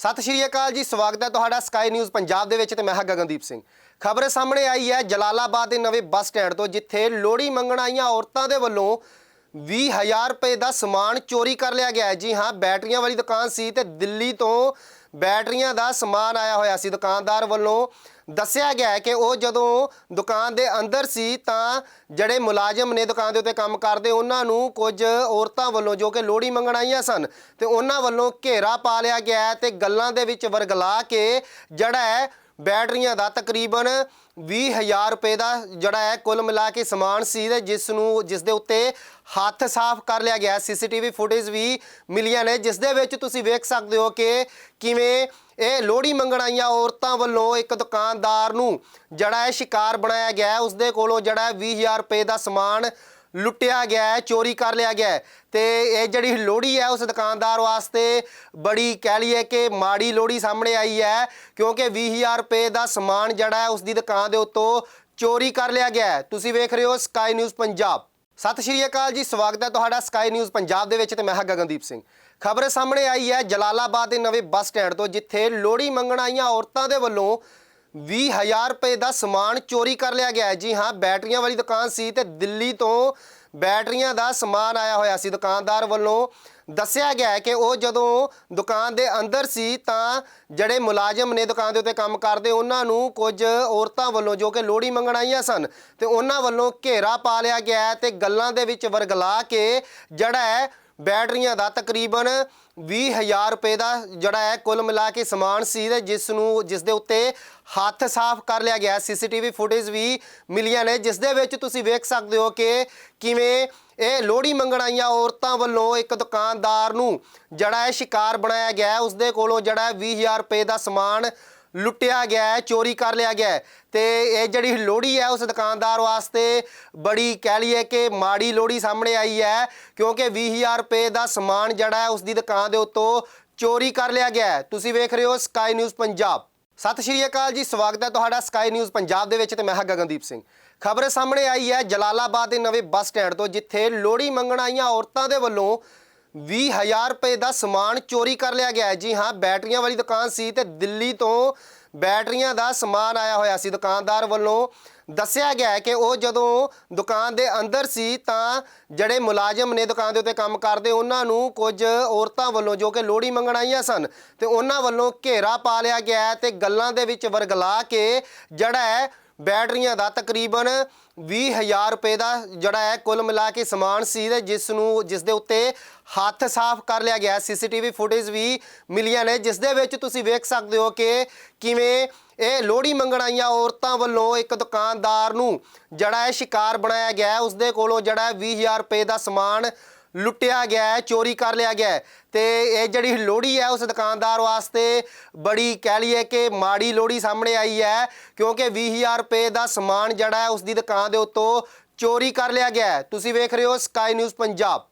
ਸਤਿ ਸ਼੍ਰੀ ਅਕਾਲ ਜੀ, ਸਵਾਗਤ ਹੈ ਤੁਹਾਡਾ ਸਕਾਈ ਨਿਊਜ਼ ਪੰਜਾਬ ਦੇ ਵਿੱਚ ਤੇ ਮੈਂ ਹਾਂ ਗਗਨਦੀਪ ਸਿੰਘ। ਖਬਰ ਸਾਹਮਣੇ ਆਈ ਹੈ, ਜਲਾਲਾਬਾਦ ਦੇ ਨਵੇਂ ਬੱਸ ਸਟੈਂਡ ਤੋਂ, ਜਿੱਥੇ ਲੋੜੀ ਮੰਗਣ ਆਈਆਂ ਔਰਤਾਂ ਦੇ ਵੱਲੋਂ 20000 ਰੁਪਏ ਦਾ ਸਮਾਨ ਚੋਰੀ ਕਰ ਲਿਆ ਗਿਆ ਹੈ। ਜੀ ਹਾਂ, ਬੈਟਰੀਆਂ ਵਾਲੀ ਦੁਕਾਨ ਸੀ ਤੇ ਦਿੱਲੀ ਤੋਂ ਬੈਟਰੀਆਂ ਦਾ ਸਮਾਨ ਆਇਆ ਹੋਇਆ ਸੀ। ਦੁਕਾਨਦਾਰ ਵੱਲੋਂ ਦੱਸਿਆ ਗਿਆ ਹੈ ਕਿ ਉਹ ਜਦੋਂ ਦੁਕਾਨ ਦੇ ਅੰਦਰ ਸੀ ਤਾਂ ਜਿਹੜੇ ਮੁਲਾਜ਼ਮ ਨੇ ਦੁਕਾਨ ਦੇ ਉੱਤੇ ਕੰਮ ਕਰਦੇ, ਉਹਨਾਂ ਨੂੰ ਕੁਝ ਔਰਤਾਂ ਵੱਲੋਂ ਜੋ ਕਿ ਲੋੜੀ ਮੰਗਣ ਆਈਆਂ ਸਨ ਤੇ ਉਹਨਾਂ ਵੱਲੋਂ ਘੇਰਾ ਪਾ ਲਿਆ ਗਿਆ ਹੈ ਤੇ ਗੱਲਾਂ ਦੇ ਵਿੱਚ ਵਰਗਲਾ ਕੇ ਜਿਹੜਾ ਹੈ ਬੈਟਰੀਆਂ ਦਾ ਤਕਰੀਬਨ 20000 ਰੁਪਏ ਦਾ ਜਿਹੜਾ ਹੈ ਕੁੱਲ ਮਿਲਾ ਕੇ ਸਮਾਨ ਸੀ ਤੇ ਜਿਸ ਨੂੰ, ਜਿਸ ਦੇ ਉੱਤੇ ਹੱਥ ਸਾਫ਼ ਕਰ ਲਿਆ ਗਿਆ। ਸੀਸੀਟੀਵੀ ਫੁਟੇਜ ਵੀ ਮਿਲੀਆਂ ਨੇ, ਜਿਸ ਦੇ ਵਿੱਚ ਤੁਸੀਂ ਵੇਖ ਸਕਦੇ ਹੋ ਕਿ ਕਿਵੇਂ ਇਹ ਲੋੜੀ ਮੰਗਣ ਆਈਆਂ ਔਰਤਾਂ ਵੱਲੋਂ ਇੱਕ ਦੁਕਾਨਦਾਰ ਨੂੰ ਜਿਹੜਾ ਹੈ ਸ਼ਿਕਾਰ ਬਣਾਇਆ ਗਿਆ। ਹੈ ਉਸ ਦੇ ਕੋਲੋਂ ਜਿਹੜਾ ਹੈ 20000 ਰੁਪਏ ਦਾ ਸਮਾਨ ਲੁੱਟਿਆ ਗਿਆ ਹੈ, ਚੋਰੀ ਕਰ ਲਿਆ ਗਿਆ ਹੈ। ਤੇ ਇਹ ਜਿਹੜੀ ਲੋੜੀ ਹੈ, ਉਸ ਦੁਕਾਨਦਾਰ ਵਾਸਤੇ ਬੜੀ ਕਹਿ ਲਈਏ ਕਿ ਮਾੜੀ ਲੋੜੀ ਸਾਹਮਣੇ ਆਈ ਹੈ, ਕਿਉਂਕਿ 20000 ਰੁਪਏ ਦਾ ਸਮਾਨ ਜਿਹੜਾ ਹੈ, ਉਸ ਦੀ ਦੁਕਾਨ ਦੇ ਉੱਤੋਂ ਚੋਰੀ ਕਰ ਲਿਆ ਗਿਆ ਹੈ। ਤੁਸੀਂ ਵੇਖ ਰਹੇ ਹੋ ਸਕਾਈ ਨਿਊਜ਼ ਪੰਜਾਬ ਸਤਿ ਸ਼੍ਰੀ ਅਕਾਲ ਜੀ, ਸਵਾਗਤ ਹੈ ਤੁਹਾਡਾ ਸਕਾਈ ਨਿਊਜ਼ ਪੰਜਾਬ ਦੇ ਵਿੱਚ ਤੇ ਮੈਂ ਹਾਂ ਗਗਨਦੀਪ ਸਿੰਘ। ਖਬਰ ਸਾਹਮਣੇ ਆਈ ਹੈ, ਜਲਾਲਾਬਾਦ ਦੇ ਨਵੇਂ ਬੱਸ ਸਟੈਂਡ ਤੋਂ, ਜਿੱਥੇ ਲੋੜੀ ਮੰਗਣ ਆਈਆਂ ਔਰਤਾਂ ਦੇ ਵੱਲੋਂ 20000 ਰੁਪਏ ਦਾ ਸਮਾਨ ਚੋਰੀ ਕਰ ਲਿਆ ਗਿਆ ਜੀ ਹਾਂ, ਬੈਟਰੀਆਂ ਵਾਲੀ ਦੁਕਾਨ ਸੀ ਤੇ ਦਿੱਲੀ ਤੋਂ ਬੈਟਰੀਆਂ ਦਾ ਸਮਾਨ ਆਇਆ ਹੋਇਆ ਸੀ। ਦੁਕਾਨਦਾਰ ਵੱਲੋਂ ਦੱਸਿਆ ਗਿਆ ਹੈ ਕਿ ਉਹ ਜਦੋਂ ਦੁਕਾਨ ਦੇ ਅੰਦਰ ਸੀ ਤਾਂ ਜਿਹੜੇ ਮੁਲਾਜ਼ਮ ਨੇ ਦੁਕਾਨ ਦੇ ਉੱਤੇ ਕੰਮ ਕਰਦੇ, ਉਹਨਾਂ ਨੂੰ ਕੁਝ ਔਰਤਾਂ ਵੱਲੋਂ ਜੋ ਕਿ ਲੋੜੀ ਮੰਗਣ ਆਈਆਂ ਸਨ ਤੇ ਉਹਨਾਂ ਵੱਲੋਂ ਘੇਰਾ ਪਾ ਲਿਆ ਗਿਆ ਹੈ ਤੇ ਗੱਲਾਂ ਦੇ ਵਿੱਚ ਵਰਗਲਾ ਕੇ ਜਿਹੜਾ ਹੈ ਬੈਟਰੀਆਂ ਦਾ ਤਕਰੀਬਨ 20000 ਰੁਪਏ ਦਾ ਜਿਹੜਾ ਹੈ ਕੁੱਲ ਮਿਲਾ ਕੇ ਸਮਾਨ ਸੀ ਤੇ ਜਿਸ ਨੂੰ, ਜਿਸ ਦੇ ਉੱਤੇ ਹੱਥ ਸਾਫ਼ ਕਰ ਲਿਆ ਗਿਆ। ਸੀਸੀਟੀਵੀ ਫੁਟੇਜ ਵੀ ਮਿਲੀਆਂ ਨੇ, ਜਿਸ ਦੇ ਵਿੱਚ ਤੁਸੀਂ ਵੇਖ ਸਕਦੇ ਹੋ ਕਿ ਕਿਵੇਂ ਇਹ ਲੋੜੀ ਮੰਗਣ ਆਈਆਂ ਔਰਤਾਂ ਵੱਲੋਂ ਇੱਕ ਦੁਕਾਨਦਾਰ ਨੂੰ ਜਿਹੜਾ ਹੈ ਸ਼ਿਕਾਰ ਬਣਾਇਆ ਗਿਆ। ਹੈ ਉਸ ਦੇ ਕੋਲੋਂ ਜਿਹੜਾ ਹੈ 20000 ਰੁਪਏ ਦਾ ਸਮਾਨ ਲੁੱਟਿਆ ਗਿਆ ਹੈ, ਚੋਰੀ ਕਰ ਲਿਆ ਗਿਆ ਹੈ। ਤੇ ਇਹ ਜਿਹੜੀ ਲੋੜੀ ਹੈ, ਉਸ ਦੁਕਾਨਦਾਰ ਵਾਸਤੇ ਬੜੀ ਕਹਿ ਲਈਏ ਕਿ ਮਾੜੀ ਲੋੜੀ ਸਾਹਮਣੇ ਆਈ ਹੈ, ਕਿਉਂਕਿ 20000 ਰੁਪਏ ਦਾ ਸਮਾਨ ਜਿਹੜਾ ਹੈ, ਉਸ ਦੀ ਦੁਕਾਨ ਦੇ ਉੱਤੋਂ ਚੋਰੀ ਕਰ ਲਿਆ ਗਿਆ ਹੈ। ਤੁਸੀਂ ਵੇਖ ਰਹੇ ਹੋ ਸਕਾਈ ਨਿਊਜ਼ ਪੰਜਾਬ। ਸਤਿ ਸ਼੍ਰੀ ਅਕਾਲ ਜੀ, ਸਵਾਗਤ ਹੈ ਤੁਹਾਡਾ ਸਕਾਈ ਨਿਊਜ਼ ਪੰਜਾਬ ਦੇ ਵਿੱਚ ਤੇ ਮੈਂ ਹਾਂ ਗਗਨਦੀਪ ਸਿੰਘ। ਖਬਰ ਸਾਹਮਣੇ ਆਈ ਹੈ, ਜਲਾਲਾਬਾਦ ਦੇ ਨਵੇਂ ਬੱਸ ਸਟੈਂਡ ਤੋਂ, ਜਿੱਥੇ ਲੋੜੀ ਮੰਗਣ ਆਈਆਂ ਔਰਤਾਂ ਦੇ ਵੱਲੋਂ 20000 ਰੁਪਏ ਦਾ ਸਮਾਨ ਚੋਰੀ ਕਰ ਲਿਆ ਗਿਆ ਹੈ। ਜੀ ਹਾਂ, ਬੈਟਰੀਆਂ ਵਾਲੀ ਦੁਕਾਨ ਸੀ ਤੇ ਦਿੱਲੀ ਤੋਂ ਬੈਟਰੀਆਂ ਦਾ ਸਮਾਨ ਆਇਆ ਹੋਇਆ ਸੀ। ਦੁਕਾਨਦਾਰ ਵੱਲੋਂ ਦੱਸਿਆ ਗਿਆ ਹੈ ਕਿ ਉਹ ਜਦੋਂ ਦੁਕਾਨ ਦੇ ਅੰਦਰ ਸੀ ਤਾਂ ਜਿਹੜੇ ਮੁਲਾਜ਼ਮ ਨੇ ਦੁਕਾਨ ਦੇ ਉੱਤੇ ਕੰਮ ਕਰਦੇ, ਉਹਨਾਂ ਨੂੰ ਕੁਝ ਔਰਤਾਂ ਵੱਲੋਂ ਜੋ ਕਿ ਲੋਹੜੀ ਮੰਗਣ ਆਈਆਂ ਸਨ ਤੇ ਉਹਨਾਂ ਵੱਲੋਂ ਘੇਰਾ ਪਾ ਲਿਆ ਗਿਆ ਹੈ ਤੇ ਗੱਲਾਂ ਦੇ ਵਿੱਚ ਵਰਗਲਾ ਕੇ ਜਿਹੜਾ ਹੈ ਬੈਟਰੀਆਂ ਦਾ ਤਕਰੀਬਨ 20000 ਰੁਪਏ ਦਾ ਜਿਹੜਾ ਹੈ ਕੁੱਲ ਮਿਲਾ ਕੇ ਸਮਾਨ ਸੀ ਤੇ ਜਿਸ ਨੂੰ, ਜਿਸ ਦੇ ਉੱਤੇ ਹੱਥ ਸਾਫ਼ ਕਰ ਲਿਆ ਗਿਆ। ਸੀਸੀਟੀਵੀ ਫੁਟੇਜ ਵੀ ਮਿਲੀਆਂ ਨੇ, ਜਿਸ ਦੇ ਵਿੱਚ ਤੁਸੀਂ ਵੇਖ ਸਕਦੇ ਹੋ ਕਿ ਕਿਵੇਂ ਇਹ ਲੋੜੀ ਮੰਗਣ ਆਈਆਂ ਔਰਤਾਂ ਵੱਲੋਂ ਇੱਕ ਦੁਕਾਨਦਾਰ ਨੂੰ ਜਿਹੜਾ ਹੈ ਸ਼ਿਕਾਰ ਬਣਾਇਆ ਗਿਆ। ਹੈ ਉਸ ਦੇ ਕੋਲੋਂ ਜਿਹੜਾ ਹੈ 20000 ਰੁਪਏ ਦਾ ਸਮਾਨ ਲੁੱਟਿਆ ਗਿਆ ਹੈ, ਚੋਰੀ ਕਰ ਲਿਆ ਗਿਆ ਹੈ। ਤੇ ਇਹ ਜਿਹੜੀ ਲੋੜੀ ਹੈ, ਉਸ ਦੁਕਾਨਦਾਰ ਵਾਸਤੇ ਬੜੀ ਕਹਿ ਲਈਏ ਕਿ ਮਾੜੀ ਲੋੜੀ ਸਾਹਮਣੇ ਆਈ ਹੈ, ਕਿਉਂਕਿ 20000 ਰੁਪਏ ਦਾ ਸਮਾਨ ਜਿਹੜਾ ਹੈ, ਉਸ ਦੀ ਦੁਕਾਨ ਦੇ ਉੱਤੋਂ ਚੋਰੀ ਕਰ ਲਿਆ ਗਿਆ ਹੈ। ਤੁਸੀਂ ਵੇਖ ਰਹੇ ਹੋ ਸਕਾਈ ਨਿਊਜ਼ ਪੰਜਾਬ।